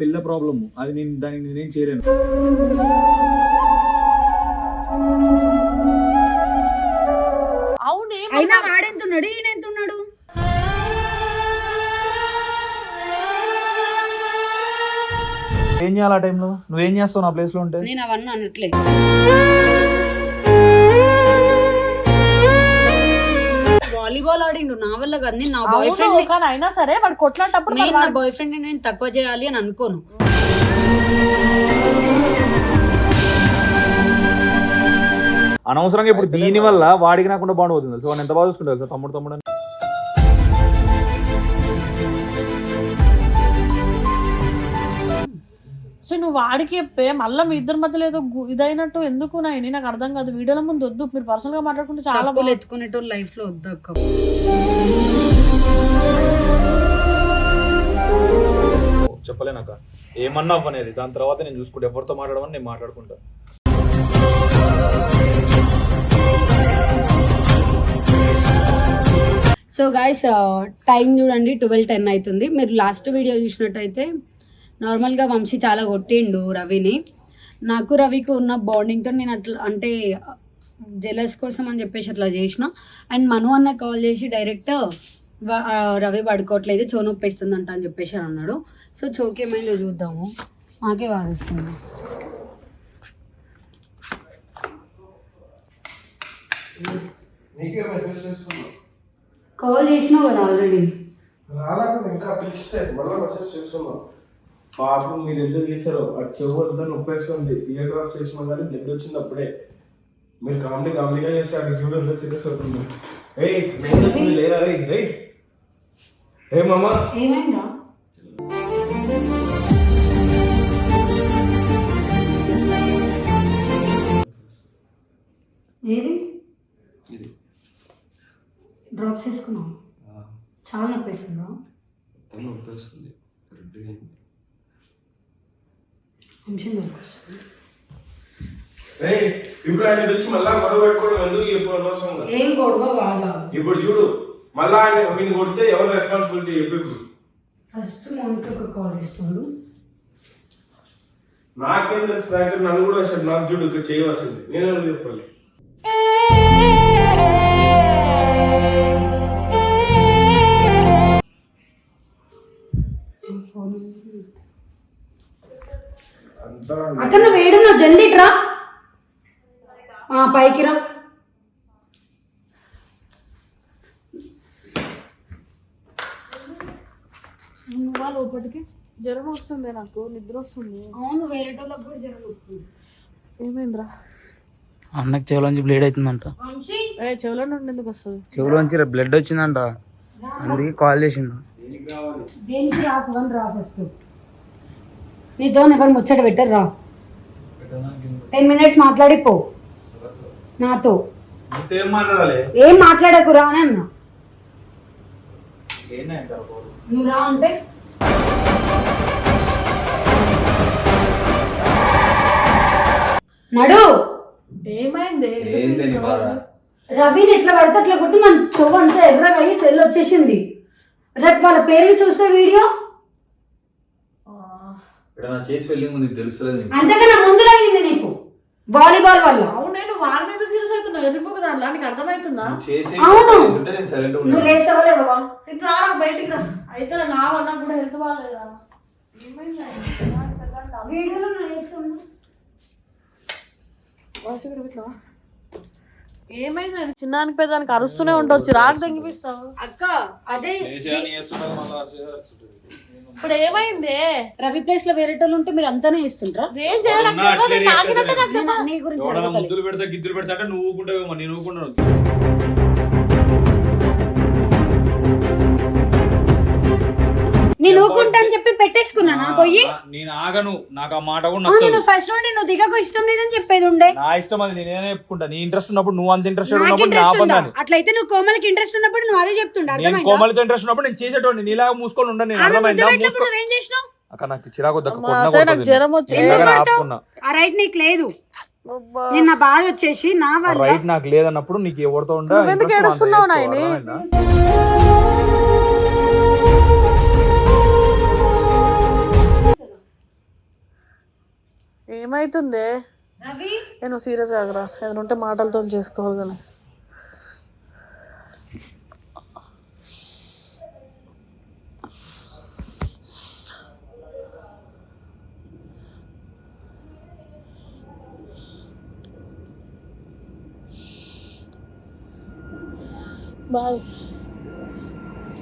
పిల్ల ప్రాబ్లమ్ అది నేను దానికి నేనేం చేయలేను. అవునే అయినా వాడెంతున్నాడు? ఈయన ఎంతున్నాడు ఏం చేయాలి ఆ టైంలో నువ్వేం చేస్తావు? నా ప్లేస్లో ఉంటే? నేను అవన్నీ అనట్లే. వాలీబాల్ ఆడిండు నా వల్ల కాదు. నేను నా బాయ్ ఫ్రెండ్ కానీ అయినా సరే వాడు కొట్లాంటప్పుడు నేను నా బాయ్ ఫ్రెండ్ నేను తక్కువ చేయాలి అని అనుకోను. అనవసరంగా ఇప్పుడు దీని వల్ల వాడికి నాకుండా బాండ్ అవుతుంది తెలుసు ఎంత బాగా చూసుకుంటారు తమ్ముడు తమ్ముడు సో నువ్వు వాడికి చెప్పే మళ్ళీ మీ ఇద్దరి మధ్యలో ఏదో ఇదైనట్టు ఎందుకు నాయని? నాకు అర్థం కాదు. వీడియోల ముందు వద్దు. మీరు పర్సనల్గా మాట్లాడుకుంటే చాలా ఎత్తుకునేటోళ్ళు లైఫ్లో వద్దు అక్క. చెప్పలేనాక ఏమన్నా అవ్వనేది. దాని తర్వాత నేను చూసుకుంటే. ఎవరితో మాట్లాడమని నేను మాట్లాడుకుంటా. సో గాయస్ టైం చూడండి. ట్వెల్వ్ టెన్ అవుతుంది. మీరు లాస్ట్ వీడియో చూసినట్టయితే నార్మల్గా వంశీ చాలా కొట్టిండు రవిని. నాకు రవికి ఉన్న బాండింగ్తో నేను అట్లా అంటే జెలస్ కోసం అని చెప్పేసి అట్లా చేసిన. అండ్ మను అన్న కాల్ చేసి డైరెక్ట్ రవి పడుకోవట్లేదు చో నొప్పిస్తుందంట అని చెప్పేసి అని అన్నాడు. సో చోకి ఏమైందో చూద్దాము. మాకే చేస్తున్నా. కాల్ చేసినావు కదా ఆల్రెడీ. రాలా కదా ఇంకా పిలిస్తే మళ్ళీ మెసేజ్ చేస్తున్నా. పాపం మీరు ఎందుకు చేశారు ఆ చెవు అంతా నొప్పేస్తుంది. ఇయర్ డ్రాప్ చేసినా కానీ బ్లడ్ వచ్చింది అప్పుడే. మీరు కామెడీ కామెడీగా చేస్తే అది చూడు ఎంత సీరియస్ అవుతుంది. ఏయ్ నేను లేరా? రే రే ఏ మామా? ఏమైందా? ఏది? డ్రాప్స్ వేసుకున్నావు చాలా నొప్పేస్తుందా? నొప్పేస్తుంది. నిమిషం దొరికొస్తుంది ఏయ్ ఇప్పుడు ఆయన తెలిసి మళ్ళా గొడవ పెట్టుకోవడం ఎందుకు ఇప్పుడు అనవసరంగా? ఏం గొడవ కాదా? ఇప్పుడు చూడు మళ్ళా ఆయన వీడిని కొడితే ఎవరు రెస్పాన్సిబిలిటీ చెప్పు ఇప్పుడు? ఫస్ట్ మౌనికి ఒక కాల్ ఇస్తున్నాడు నాకేం తెలుసు ఫ్రాంక్ నన్ను కూడా అసలు నాకు చూడు ఇక్కడ చేయవలసింది. నేను ఎవరు చెప్పాలి అక్కడ నువ్వు ఏడున్నావు జల్దీ రా ఆ, పైకి రా. నువ్వా లోపలికి? జ్వరం వస్తుంది నాకు నిద్ర వస్తుంది. అవును వేరే వాళ్ళకి కూడా జ్వరం వస్తుంది. ఏమైందిరా? అన్నకి చెవులోంచి బ్లేడ్ అవుతుందంట. వంశీ! ఏ చెవులో నుండి ఎందుకు వస్తుంది? చెవులోంచి బ్లడ్ వచ్చిందంట. అందుకే కాల్ చేసిండు. దేనికి రాకు రా ఫస్ట్. నీతో ఎవరు ముచ్చట పెట్టరు రా టెన్ మినిట్స్ మాట్లాడిపో నాతో నీతో. ఏం మాట్లాడాలి? ఏం మాట్లాడకు రా అని అన్నా. నువ్వు రా అంటే? నడు. ఏమైంది? రవిని ఎట్లా పడితే అట్లా కొట్టి మన చెవు అంతా ఎర్రగా అయ్యి స్వెల్ వచ్చేసింది. రేపు వాళ్ళ పేరెంట్స్ చూస్తే వీడియో? ఇక్కడ నా చేసి వెళ్ళి ముందు. అంతకన్నా ముందు అయింది నీకు? వాలీబాల్ వల్ల? అవును నేను వాళ్ళ మీద సీరియస్ అవుతున్నా. ఎర్రిపోక దాంట్లో. నీకు అర్థమవుతుందా? చేసి అవును. ఉంటే నేను సైలెంట్ నువ్వు లేవా ఇట్లా రా బయటికి రా. అయితే నా వల్ల కూడా హెల్త్ బాగాలేదా? ఏమైంది? వీడియోలో నేను వేస్తున్నా వాసు ఇక్కడ ఇట్లా ఏమైంది? చిన్నానికి పెద్దానికి అరుస్తూనే ఉండొచ్చు. రాకు తెంగిపిస్తావు అక్క అదే ఇప్పుడు ఏమైంది? రవి ప్లేస్లో వేరేటోళ్ళు ఉంటే మీరు అంతానే ఇస్తుంటారా ఏం చేయాలి? నాకు తెలియదు, తాకినట్టే నాకు నేను నీ గురించి ఎవడన్నా అడగతలే. ముద్దులు పెడతా గిద్దులు పెడతా అంటే నువ్వు ఊకుంటావేమో నేను నేను ఊకుంటా అని చెప్పి పెట్టేసుకున్నానా పోయి నేను ఆగను. నాకు ఆ మాట కూడా అవును నచ్చదు. నువ్వు ఫస్ట్ నుండి నువ్వు దిగకు ఇష్టం లేదని చెప్పేది ఉండే. నా ఇష్టం అది నేనే చెప్పుకుంటా. నీ ఇంట్రెస్ట్ ఉన్నప్పుడు నువ్వు అంత ఇంట్రెస్ట్ నాకు ఉన్నప్పుడు నా ఇంట్రెస్ట్ ఉందా? పని అట్లయితే నువ్వు కోమలకి ఇంట్రెస్ట్ ఉన్నప్పుడు నువ్వు అదే చెప్తుండే నేను అర్థమైందా? కోమలితో ఇంట్రెస్ట్ ఉన్నప్పుడు నేను చేసేటోడిని. నీలాగా మూసుకొని ఉండను నేను ఆమె ముద్దు అర్థమైందా పెట్టినప్పుడు మూసుకో నువ్వేం చేసినావు? అక్క నాకు చిరాకు వద్దు, అక్క అమ్మా, కొట్టినా సరే నాకు కొడుతుంది. జ్వరం వచ్చి- నేను ఎందుకు అలాగే కొడతావు? ఆపుకున్నా. ఆ రైట్ నీకు లేదు. అబ్బా. నిన్న బాధ వచ్చేసి నా వల్ల రైట్ నాకు లేదన్నప్పుడు నీకు ఎవరితో ఉండే నువ్వెందుకు interest ఏడుస్తున్నావు నాయని? అర్థమైందా? ఏమైతుంది? నేను సీరియస్ ఆగరా ఏదైనా ఉంటే మాటలతో చేసుకోవాలి కానీ బాయ్.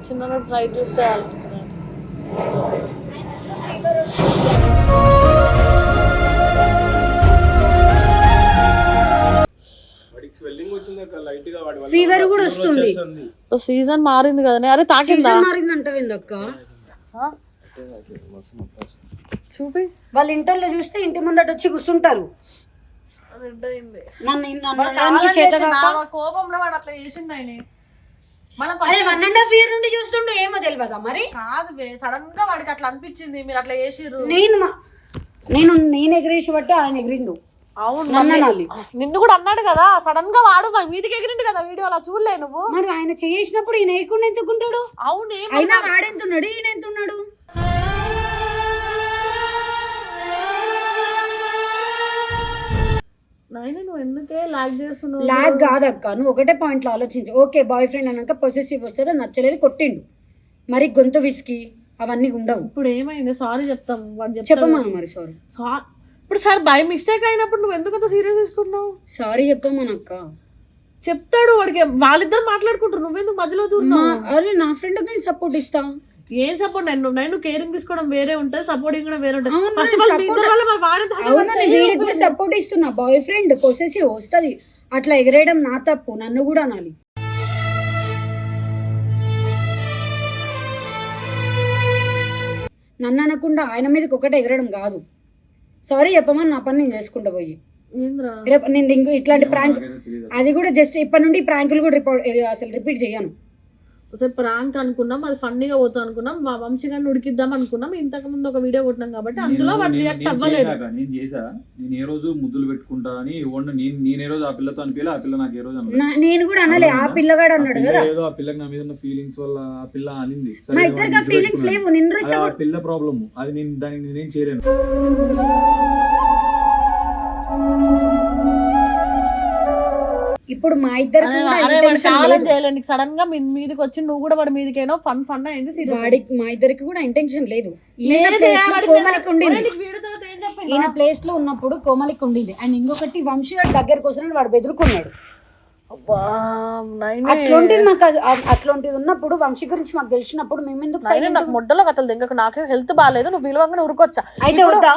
చిన్న ట్రై చేస్తే ఫీవర్ కూడా వస్తుంది. సీజన్ మారింది కదా అరే తాకిందా? అక్క ఆ? చూపి. వాళ్ళ ఇంటర్లో చూస్తే ఇంటి ముందట వచ్చి కూర్చుంటారు. కోపంలో వాడు అట్లా చేసిండు ఆయన మనం అరే వన్ అండ్ హాఫ్ ఇయర్ నుండి చూస్తుండే ఏమో తెలియదా మరి? కాదు సడన్గా వాడికి అట్లా అనిపించింది మీరు అట్లా చేసిర్రు. నేను మా- నేను నేను ఎగిరేసి బట్టి ఆయన ఎగిరిండు. అవును నన్ను కూడా అన్నాడు కదా సడన్గా వాడు మీదికి ఎగిరిండు కదా వీడియో అలా చూడలే నువ్వు. మరి ఆయన చేసినప్పుడు ఈయన వేయకుండా ఎందుకుంటాడు? అవునే అయినా వాడెంతున్నాడు ఈయన ఎంతున్నాడు? నాయన నువ్వు ఎందుకే లాగ్ చేస్తున్నావు? లాగ్ కాదక్క నువ్వు ఒకటే పాయింట్లో ఆలోచించు. ఓకే బాయ్ ఫ్రెండ్ అన్నాక పొసెసివ్ వస్తుంది అది నచ్చలేదు కొట్టిండు. మరి గొంతు విసికి అవన్నీ ఉండవు. ఇప్పుడు ఏమైంది? సారీ చెప్తాం వాడు చెప్తాడు. చెప్పమా మరి సారీ ఇప్పుడు సార్ బై మిస్టేక్ అయినప్పుడు నువ్వు ఎందుకు అంత సీరియస్ తీసుకున్నావు? సారీ చెప్పమనక్క చెప్తాడు వాడికి. వాళ్ళిద్దరు మాట్లాడుకుంటారు. నువ్వెందుకు మధ్యలో దూరినావు అరే నా ఫ్రెండ్ నేను సపోర్ట్ ఇస్తా. ఏం సపోర్ట్ నేను నేను కేరింగ్ తీసుకోవడం వేరే ఉంటుంది సపోర్టింగ్ కూడా వేరే ఉంటుంది. సపోర్ట్ ఇస్తున్నా. బాయ్ ఫ్రెండ్ పొసెసివ్ వస్తుంది. అట్లా ఎగరేయడం నా తప్పు. నన్ను కూడా అనాలి. నన్ను అనకుండా ఆయన మీదకి ఒకటే ఎగరడం కాదు. సారీ చెప్పమని నా పని నేను చేసుకుంటా పోయి. రేపు నేను ఇంకో ఇట్లాంటి ప్రాంక్ అది కూడా జస్ట్ ఇప్పటి నుండి ప్రాంకులు కూడా రిపోర్ట్ అసలు రిపీట్ చేయను. ఒకసారి ప్రాంక్ అనుకున్నాం అది ఫన్నీగా పోతాం అనుకున్నాం మా వంశీ గారిని ఉడికిద్దాం అనుకున్నాం. ఇంతకు ముందు ఒక వీడియో కొట్టినాం కాబట్టి అందులో వాడు రియాక్ట్ నేను అవ్వలేదు. నేను చేసా నేను ఏ రోజు ముద్దులు పెట్టుకుంటా అని ఇవ్వండి నేను నేను ఏ రోజు ఆ పిల్లతో అనిపించలే ఆ పిల్ల నాకు ఏ రోజు నేను కూడా అనలే ఆ పిల్లగాడు అన్నాడు కదా. ఏదో ఆ పిల్లకి నా మీద ఉన్న ఫీలింగ్స్ వల్ల ఆ పిల్ల అనింది. మా ఇద్దరికి ఆ ఫీలింగ్స్. లేవు నిన్ను పిల్ల ప్రాబ్లమ్ అది నేను దానికి నేనేం చేయలేను. లేదు. చేయలేదు నీకు సడన్గా మీ మీదకి వచ్చి నువ్వు కూడా వాడి మీదకేనో ఫన్ ఫన్ అయింది. వాడికి మా ఇద్దరికి కూడా ఇంటెన్షన్ లేదు. ఈయన ప్లేస్లో కోమలికి ఉండింది? ఈయన ప్లేస్ ఉన్నప్పుడు కోమలికి ఉండింది. అండ్ ఇంకొకటి వంశీ గారి దగ్గరకు వచ్చినప్పుడు వాడు బెదురుకున్నాడు. అట్లాంటిది మాకు అట్లాంటిది ఉన్నప్పుడు వంశీ గురించి మాకు తెలిసినప్పుడు మేము ఎందుకు నాకు మొడ్డలో కథలు దింగకు. నాకే హెల్త్ బాగాలేదు నువ్వు విలువంగా ఉరుకొచ్చా. అయితే వద్దా?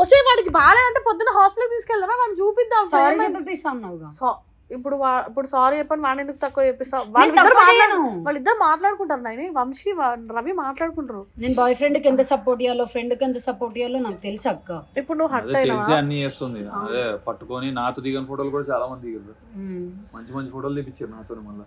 వస్తే వాడికి బాగాలేదంటే పొద్దున్న హాస్పిటల్ తీసుకెళ్దామా? వాడిని చూపిద్దాం. సారీ చెప్పిస్తా ఇప్పుడు వా- ఇప్పుడు సారీ చెప్పని వాడిని ఎందుకు తక్కువ చెప్పిస్తావు? నేను వాళ్ళిద్దరు. వాళ్ళిద్దరు మాట్లాడుకుంటారు నాయని. వంశీ రవి మాట్లాడుకుంటారు. నేను బాయ్ ఫ్రెండ్కి ఎంత సపోర్ట్ ఇవ్వాలో ఫ్రెండ్కి ఎంత సపోర్ట్ ఇవ్వాలో నాకు తెలుసు అక్క. ఇప్పుడు నువ్వు హట్ తెలిసి అన్ని చేస్తుంది. అదే పట్టుకొని నాతో దిగిన ఫోటోలు కూడా చాలా మంది దిగారు. మంచి మంచి ఫోటోలు తెప్పించారు నాతో మళ్ళీ.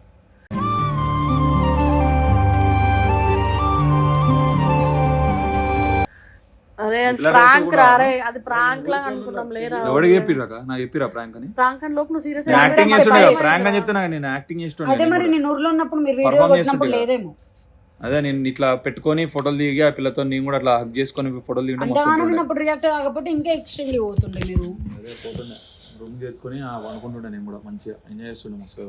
ప్రాంక్ రేపు రా కూడా. అరే అది ప్రాంక్ లాగా అనుకున్నాం లేరా ఎవడికి చెప్పిరాక నాకు చెప్పిరా ప్రాంక్ అని? ప్రాంక్ అని లోపు నువ్వు సీరియస్ యాక్టింగ్ చేస్తుండే ప్రాంక్ అని చెప్తే నాకు నేను యాక్టింగ్ చేస్తుండే అదే మరి నేను ఊర్లో ఉన్నప్పుడు మీరు వీడియో కొట్టినప్పుడు లేదేమో? అదే నేను ఇట్లా పెట్టుకొని ఫోటోలు దిగి ఆ పిల్లతో నేను కూడా అట్లా హక్ చేసుకొని ఫోటోలు దిగడం మస్తు అంతగానం ఉంటుండే. ఉన్నప్పుడు రియాక్ట్ కాకపోతే ఇంకా ఎక్స్ట్రీమ్లీ పోతుండే మీరు. అదే పోతుండే. రూమ్ చేసుకొని అనుకుంటుండే నేను కూడా మంచిగా. ఎంజాయ్ చేస్తుండే మస్తు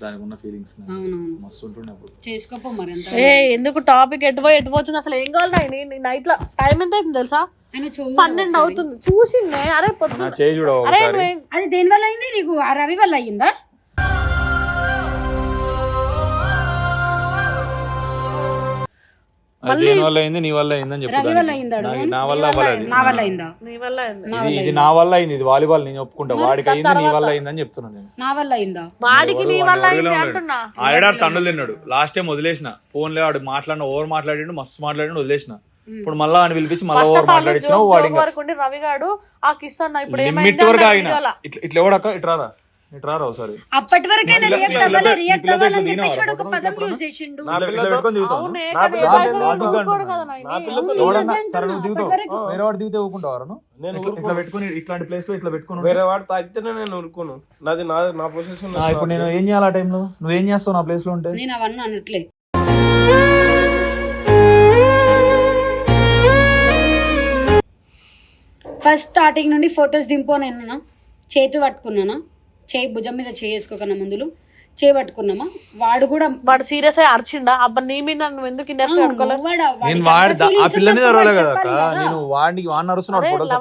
దానికి ఉన్న ఫీలింగ్స్ అవునవును. మస్తు ఉంటుండే అప్పుడు చేసుకోపో మరి ఎంత ఏ ఎందుకు టాపిక్ ఎటువో ఎటు వచ్చింది అసలు ఏం కావాలి నాయని? నైట్లో టైం ఎంత అవుతుంది తెలుసా? పన్నెండు అవుతుంది. చూసిందే అరే అరే అది దేని వల్ల అయింది నీకు? ఆ రవి వల్ల అయ్యిందా? అది దేని వల్ల అయింది? నీ వల్ల అయిందని చెప్పు రవి వల్ల దానికి. అయిందా అడుగు. నాకు- నా వల్ల అవ్వలేదు. నా వల్ల అయిందా? నీ వల్ల అయింది. ఇది ఇది నా వల్ల అయింది. ఇది వాలీబాల్ నేను ఒప్పుకుంటా వాడికి అయింది నీ వల్ల అయిందని చెప్తున్నా నేను. నా వల్ల అయిందా? వాడికి నీ వాడు వల్ల వాడు అయింది వాడు అంటున్నా. ఆడాడు తండ్రులు తిన్నాడు. లాస్ట్ టైం వదిలేసిన. ఫోన్లో వాడు మాట్లాడిన ఓవర్ మాట్లాడిండు మస్తు మాట్లాడిండు వదిలేసిన. ఇప్పుడు మళ్ళా ఆయన పిలిపించి మళ్ళీ ఓవర్ మాట్లాడించిన వాడు ఇంకా వరకు ఉండి రవి గాడు ఆ కిస్ అన్న ఇప్పుడు లిమిట్ ఏమైంది? వరకు అన్న ఆగిన. వీడియోలో. ఇట్లా ఇట్లా ఎవడక్క? ఇట్లా అప్పటి వరకు ఆయన రియాక్ట్ అవ్వాలి? రియాక్ట్ పిల్లతో అవ్వాలని దిగినావా? చెప్పేసి వాడు ఒక ఫోటోలు పదం దిగినప్పుడు? యూజ్ చేసిండు. ఇట్లా- పెట్టుకొని వేరే వాడు దిగితే? నేను ఇట్లా- ఇట్లాంటి ప్లేస్లో ఇట్లా పెట్టుకొని వేరే వాడు తాగితేనే నేను ఊరుకోను. నాది నా నా పొజిషన్ ఇప్పుడు నేను ఏం చేయాలి ఆ టైంలో? నువ్వేం చేస్తావు నా ప్లేస్లో ఉంటే? నేను అవన్నీ అనట్లే. ఫస్ట్ స్టార్టింగ్ నుండి ఫొటోస్ దింపు నేను చేతి పట్టుకున్నానా? చేయి భుజం మీద చేయి వేసుకోకన్నా ముందులు చేయి పట్టుకున్నామా వాడు కూడా వాడు సీరియస్ అయ్యి అరిచిండా? అబ్బా నీ మీద నువ్వు ఎందుకు ఇండియా పెట్టుకోలేదు వాడు- నేను వాడికి వాడి అంత ఆ పిల్ల మీద కదా. నేను వాడికి వాడిని అరుస్తున్నాడు ఫోటోస్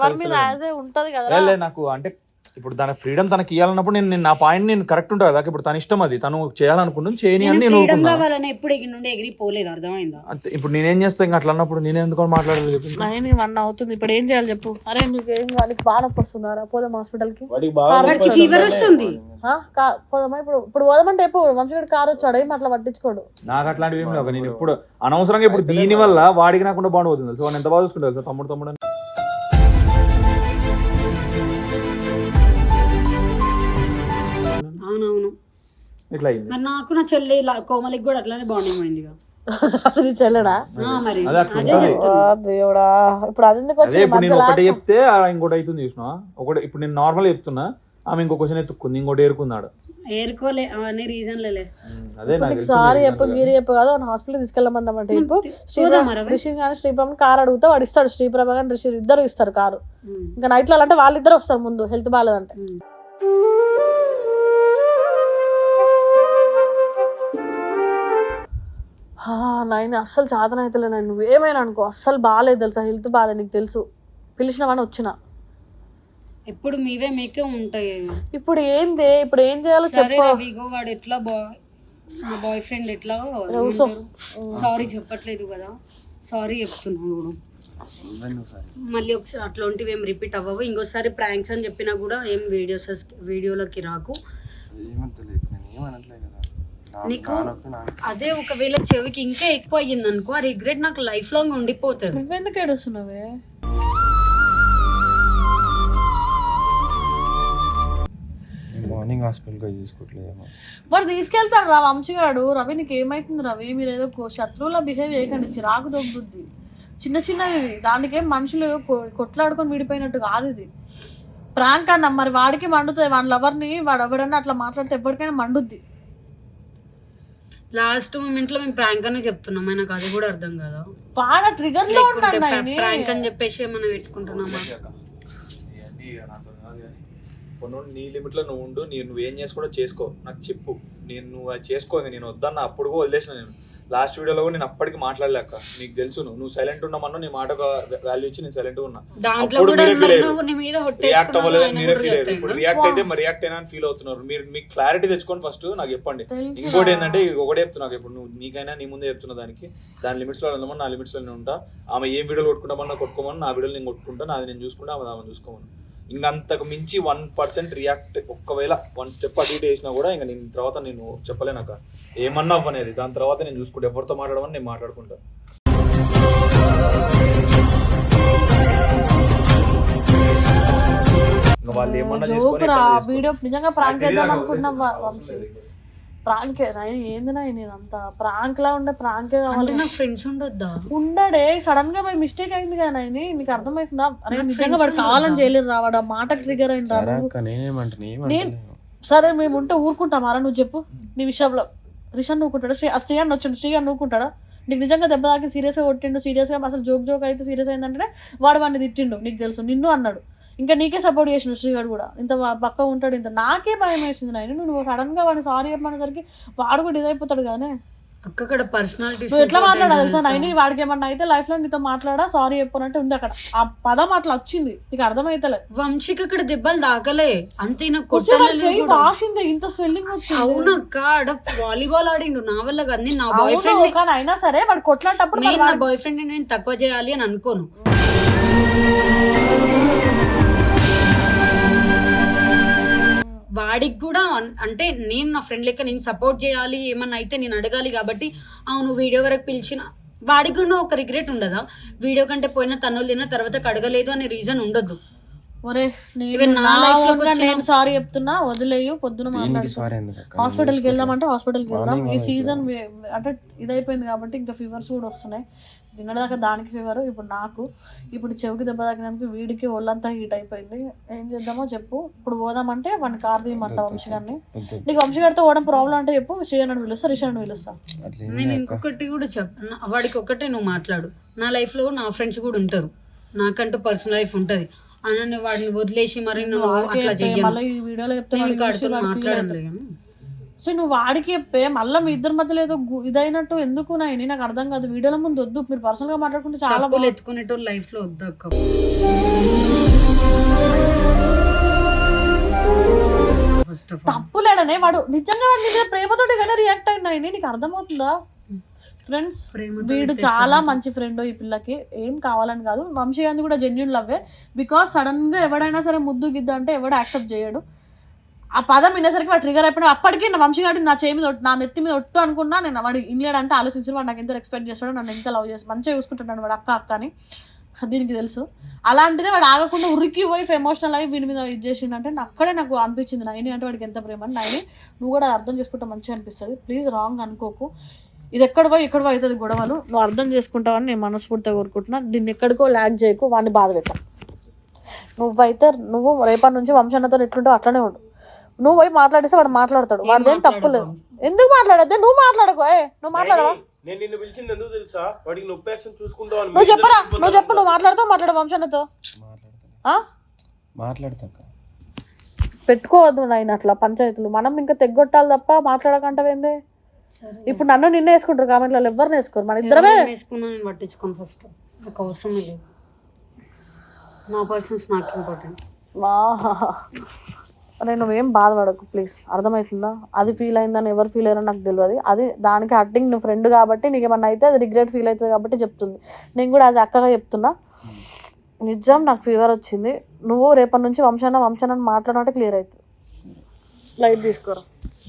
ఉంటది కదా. లే, లే, నాకు అంటే ఇప్పుడు తన ఫ్రీడమ్ తనకి ఇవ్వాలన్నప్పుడు నేను నేను నా పాయింట్ నేను కరెక్ట్ ఉంటుంది కదా ఇప్పుడు తన ఇష్టం అది. తను చేయాలనుకుంటుంది చేయని అని నేను ఫ్రీడమ్ కావాలని ఎప్పుడు ఎగిరి నుండి ఎగిరిపోలేదు అర్థమైందా? అంతే ఇప్పుడు నేనేం చేస్తా ఇంకా అట్లా అన్నప్పుడు నేను ఎందుకు మాట్లాడాలి చెప్పు నైన్ వన్ అవుతుంది ఇప్పుడు ఏం చేయాలి చెప్పు? అరే నీకేం వాళ్ళకి బాగా నొప్పి వస్తున్నారా పోదాం హాస్పిటల్కి వాడికి బాగా వాడికి ఫీవర్ వస్తుంది? ఆ? కా- పోదామా? ఇప్పుడు ఇప్పుడు పోదామంటే ఎప్పుడు వంశగడి కారు వచ్చాడు ఏం అట్లా పట్టించుకోడు. నాకు అట్లాంటివి ఏం లేవు నేను ఇప్పుడు అనవసరంగా ఇప్పుడు దీని వల్ల వాడికి నాకుండా పోతుంది తెలుసు? వాడిని ఎంత బాగా చూసుకుంటారు తమ్ముడు తమ్ముడు అని. ఇట్లా అయింది మరి నాకు నా చెల్లి కోమలికి కూడా అట్లానే బాండింగ్ అయిందిగా అది చెల్లడా? మరి దేవుడా. ఇప్పుడు అది ఎందుకు అదే వచ్చింది ఇప్పుడు నేను ఒకటి చెప్తే ఆ ఇంకోటి అవుతుంది చూసిన ఒకటి ఇప్పుడు నేను నార్మల్ చెప్తున్నా ఆమె ఇంకో క్వశ్చన్ ఎత్తుక్కుంది ఇంకోటి ఏరుకున్నాడు ఏరుకోలే అవన్నీ రీజన్ లేలే అదే నాకు తెలిసింది. సారీ చెప్పు గీరి చెప్పు కాదు హాస్పిటల్ తీసుకెళ్ళమన్నమాట చెప్పు. చూద్దాం మరి. రిషి కానీ శ్రీప్రభ కార్ అడిగితే వాడు ఇస్తాడు శ్రీప్రభ కానీ రిషి ఇద్దరు ఇస్తారు కారు. ఇంకా నైట్లో అంటే వాళ్ళిద్దరు వస్తారు ముందు హెల్త్ బాగాలేదంటే నైన్ అస్సలు చాతన అవుతలే నేను నువ్వేమైనా అనుకో అస్సలు బాగాలేదు తెలుసా హెల్త్ బాగాలేదు నీకు తెలుసు. పిలిచినవని వచ్చిన. ఎప్పుడు మీవే మీకే ఉంటాయి ఇప్పుడు ఏంది ఇప్పుడు ఏం చేయాలో సరే చెప్పు. వాడు ఎట్లా బాయ్ నా బాయ్ ఫ్రెండ్ ఎట్లా రౌసో. సారీ చెప్పట్లేదు కదా. సారీ చెప్తున్నాను మళ్ళీ ఒకసారి అట్లాంటివి ఏం రిపీట్ అవ్వవు. ఇంకోసారి ప్రాంక్స్ అని చెప్పినా కూడా ఏం వీడియోస్ వీడియోలోకి రాకు. నీకు అదే ఒకవేళ చెవికి ఇంకా ఎక్కువ అయ్యింది అనుకో ఆ రిగ్రెట్ నాకు లైఫ్ లాంగ్ ఉండిపోతుంది. నువ్వెందుకు ఏడుస్తున్నావే? మార్నింగ్ హాస్పిటల్గా చూసుకోవట్లేదేమో వాడు తీసుకెళ్తాడు రా వంశీగాడు. రవి నీకు ఏమైతుంది రవి? మీరు ఏదో శత్రువులా బిహేవ్ చేయకండి. చిరాకు దొబ్బుద్ది చిన్న చిన్నవి. దానికేం మనుషులు కొ- కొట్లాడుకొని విడిపోయినట్టు కాదు ఇది. ప్రాంక్ అన్న మరి వాడికి మండుతుంది. వాడి లవర్ని వాడు ఎవడన్నా అట్లా మాట్లాడితే ఎప్పటికైనా మండుద్ది. లాస్ట్ మూమెంట్లో మేము ప్రాంక్ అని చెప్తున్నాం. నాకు అది కూడా అర్థం కదా? బాగా ట్రిగర్లో. ప్రాంక్ అని చెప్పేసి ఏమైనా పెట్టుకుంటున్నామా ఇవన్నీ ఇక నాతో కాదు కానీ. ఇప్పుడు నువ్వు నీ లిమిట్లో నువ్వు ఉండు నేను నువ్వేం చేసుకోవడం చేసుకో నాకు చెప్పు. నేను నువ్వు అది చేసుకో నేను వద్దన్న అప్పుడు కూడా వదిలేసిన నేను. లాస్ట్ వీడియోలో కూడా నేను అప్పటికి మాట్లాడలేక నీకు తెలుసు నువ్వు నువ్వు సైలెంట్ ఉన్నామన్నా నీ మాట వాల్యూ ఇచ్చి నేను సైలెంట్ ఉన్నా. అప్పుడు మీరే రియాక్ట్ అవ్వలేదు మీరే ఫీల్ అయ్యారు. ఇప్పుడు రియాక్ట్ అయితే మరి రియాక్ట్ అయినా ఫీల్ అవుతున్నారు మీరు మీకు క్లారిటీ తెచ్చుకొని ఫస్ట్ నాకు చెప్పండి. ఇంకోటి ఏంటంటే ఒకటే చెప్తున్నా ఇప్పుడు నువ్వు నీకైనా నీ ముందే చెప్తున్నా దానికి. దాని లిమిట్స్లో ఉండమని నా లిమిట్స్లో ఉంటా. ఆమె ఏం వీడియోలు కొట్టుకుంటామన్నా కొట్టుకోమని నా వీడియోలు నేను కొట్టుకుంటా నాది నేను చూసుకుంటా ఆమె ఆమె చూసుకోమని ఇంకంతకు మించి వన్ పర్సెంట్ రియాక్ట్ ఒక్కవేళ వన్ స్టెప్ అటు ఇటు వేసినా కూడా ఇంకా నేను తర్వాత నేను చెప్పలేనాక ఏమన్నా అవ్వనేది. దాని తర్వాత నేను చూసుకుంటా. ఎవరితో మాట్లాడమని నేను మాట్లాడుకుంటా. ఇంకా వాళ్ళు ఏమన్నా. వీడియో నిజంగా ప్రాంక్ చేద్దాం అనుకున్నాం వంశీ. ప్రాంక్ ఏంది నాయన ఇదంతా ప్రాంక్ లా ఉండే ప్రాంకే కావాలి? నాకు ఫ్రెండ్స్ ఉండొద్దా? ఉండడే. సడన్గా మై మిస్టేక్ అయింది కదా నాయని. నీకు అర్థమవుతుందా అరే నిజంగా వాడు కావాలని చేయలేరు రా వాడు. ఆ మాటకు ట్రిగర్ అయిందా నేను సరే మేము ఉంటే ఊరుకుంటామారా నువ్వు చెప్పు. నీ విషయంలో. రిషన్ నూకుంటాడా? శ్రీ శ్రీయాన్ వచ్చిండు శ్రీయాన్ నూకుంటాడా? నీకు నిజంగా దెబ్బ తాకి సీరియస్గా కొట్టిండు సీరియస్గా అసలు జోక్ జోక్ అయితే సీరియస్ అయిందంటే వాడు వాడిని తిట్టిండు. నీకు తెలుసు. నిన్ను అన్నాడు. ఇంకా నీకే సపోర్ట్ చేసిండు శ్రీగాడు కూడా. ఇంత పక్క ఉంటాడు ఇంత నాకే భయం వేసింది నాయన. నువ్వు సడన్గా వాడిని సారీ చెప్పమనేసరికి వాడు కూడా ఇదైపోతాడు కానీ అక్క అక్కడ పర్సనాలిటీ నువ్వు ఎట్లా మాట్లాడా తెలుసా నైని వాడికి ఏమన్నా అయితే లైఫ్లో నీతో మాట్లాడా సారీ చెప్పనంటే ఉంది అక్కడ. ఆ పదం అట్లా వచ్చింది. నీకు అర్థమైతలే. వంశీకి అక్కడ దెబ్బలు తాకలే. అంతే నాకు వాసింది ఇంత స్వెల్లింగ్ వచ్చింది. అవునక్క ఆడ వాలీబాల్ ఆడిండు. నా వల్ల కాదు. నేను నా బాయ్ ఫ్రెండ్ కానీ అయినా సరే వాడు కొట్లాంటప్పుడు నేను నా బాయ్ ఫ్రెండ్ నేను తక్కువ చేయాలి అని అనుకోను. వాడికి కూడా అంటే నేను నా ఫ్రెండ్ లెక్క నేను సపోర్ట్ చేయాలి ఏమన్నా అయితే నేను అడగాలి కాబట్టి అవును వీడియో వరకు పిలిచిన వాడికి కూడా ఒక రిగ్రెట్ ఉండదా? వీడియో కంటే పోయిన తన్నులు తిన్న తర్వాత కడగలేదు అనే రీజన్ ఉండదు. ఒరే నేను సారీ చెప్తున్నా వదిలేయు పొద్దున సారీ ఎందుకు అక్క? హాస్పిటల్కి హాస్పిటల్కి వెళ్దాం. ఈ సీజన్ అంటే ఇదైపోయింది కాబట్టి ఇంకా ఫీవర్స్ కూడా వస్తున్నాయి. నిన్నటిదాకా దానికి ఫీవర్ ఇప్పుడు నాకు. ఇప్పుడు చెవికి దెబ్బ తాకినందుకు వీడికి ఒళ్ళంతా హీట్ అయిపోయింది. ఏం చేద్దామో చెప్పు. ఇప్పుడు పోదామంటే వాడిని కార్ తీయమంటా వంశీ గారిని వద్దు. నీకు వంశీ గారితో పోవడం ప్రాబ్లం అంటే చెప్పు. శ్రీయన్ పిలుస్తా రిషాన్ పిలుస్తా. నేను? ఇంకొకటి కూడా చెప్ నా- వాడికి ఒక్కటే నువ్వు మాట్లాడు. నా లైఫ్లో నా ఫ్రెండ్స్ కూడా ఉంటారు. నాకంటూ పర్సనల్ లైఫ్ ఉంటది. అన్న వాడిని వదిలేసి మరి నువ్వు అట్లా చెప్పే, చెయ్యను. సో నువ్వు వాడికి చెప్పే మళ్ళీ మీ ఇద్దరి మధ్యలో ఏదో ఇదైనట్టు ఎందుకు నాయని? నాకు అర్థం కాదు. వీడియోల ముందు వద్దు. మీరు పర్సనల్గా మాట్లాడుకుంటే చాలా బాగుంది ఎత్తుకునేటోళ్ళు లైఫ్లో ఆఫ్ ఆల్ తప్పులేడనే వాడు. నిజంగా వాడి మీద ప్రేమతోటి కానీ రియాక్ట్ అయినాయని నీకు అర్థమవుతుందా? ఫ్రెండ్స్ వీడు. చాలా మంచి ఫ్రెండ్ ఈ పిల్లకి. ఏం కావాలని కాదు. వంశీ గాంధీ కూడా జెన్యున్ లవ్వే బికాస్ సడన్గా ఎవడైనా సరే ముద్దు గిద్దు అంటే ఎవడు యాక్సెప్ట్ చేయడు. ఆ పదం వినేసరికి వాడు ట్రిగర్ అయిపోయినా అప్పటికి నా వంశీగాడు నా చేయి మీద నా నెత్తి మీద ఒట్టు అనుకున్నా నేను వాడు ఇన్లేడంటే ఆలోచించిన వాడు నాకు ఎంత ఎక్స్పెక్ట్ చేస్తాడో నన్ను ఎంత లవ్ చేసి మంచిగా చూసుకుంటున్నాడు వాడు అక్క అక్క అని. దీనికి తెలుసు. అలాంటిదే వాడు ఆగకుండా ఉరికి పోయి ఎమోషనల్ అయ్యి వీడి మీద ఇది చేసిండంటే అంటే అక్కడే నాకు అనిపించింది. నైని అంటే వాడికి ఎంత ప్రేమ? అని నైని నువ్వు కూడా అర్థం చేసుకుంటే మంచిగా అనిపిస్తుంది. ప్లీజ్ రాంగ్ అనుకోకు. ఇది ఎక్కడ పోయి ఎక్కడ పోయి అవుతుంది గొడవలు? నువ్వు అర్థం చేసుకుంటావని నేను మనస్ఫూర్తిగా కోరుకుంటున్నా. దీన్ని ఎక్కడికో ల్యాక్ చేయకు వాడిని బాధ పెట్టా నువ్వైతే నువ్వు రేపటి నుంచి వంశన్నతో ఎట్లుంటావు అట్లనే ఉండు. నువ్వు పోయి మాట్లాడిస్తే వాడు మాట్లాడతాడు. వాడిదేం తప్పు లేదు ఎందుకు మాట్లాడద్దే? నువ్వు మాట్లాడకు. ఏ నువ్వు మాట్లాడవా? నేను నిన్ను పిలిచింది ఎందుకు తెలుసా? వాడికి నొప్పి వేస్తుంది చూసుకుంటావు అని నువ్వు చెప్పరా? నువ్వు చెప్పు నువ్వు మాట్లాడతావు మాట్లాడు వంశన్నతో. మాట్లాడతా పెట్టుకోవద్దు నాయన అట్లా పంచాయతీలు. మనం ఇంకా తెగ్గొట్టాలి తప్ప మాట్లాడకంటవేంది? ఇప్పుడు నన్ను నిన్నే వేసుకుంటారు కామెంట్లలో ఎవరిని వేసుకోరు? మన ఇద్దరమే? పట్టించుకోను ఫస్ట్ నాకు అవసరమే లేదు. నా పర్సన్స్ నాకు ఇంపార్టెంట్ వాహ్. అరే నువ్వేం బాధపడకు ప్లీజ్ అర్థమవుతుందా? అది ఫీల్ అయిందని ఎవరు ఫీల్ అయ్యారో నాకు తెలియదు అది దానికి అడ్డింగ్ నువ్వు ఫ్రెండ్ కాబట్టి నీకు ఏమన్నా అయితే అది రిగ్రెట్ ఫీల్ అవుతుంది కాబట్టి చెప్తుంది. నేను కూడా అది అక్కగా చెప్తున్నా. నిజం నాకు ఫీవర్ వచ్చింది. నువ్వు రేపటి నుంచి వంశాన వంశాన మాట్లాడమంటే క్లియర్ అవుతుంది. లైట్ తీసుకోరా?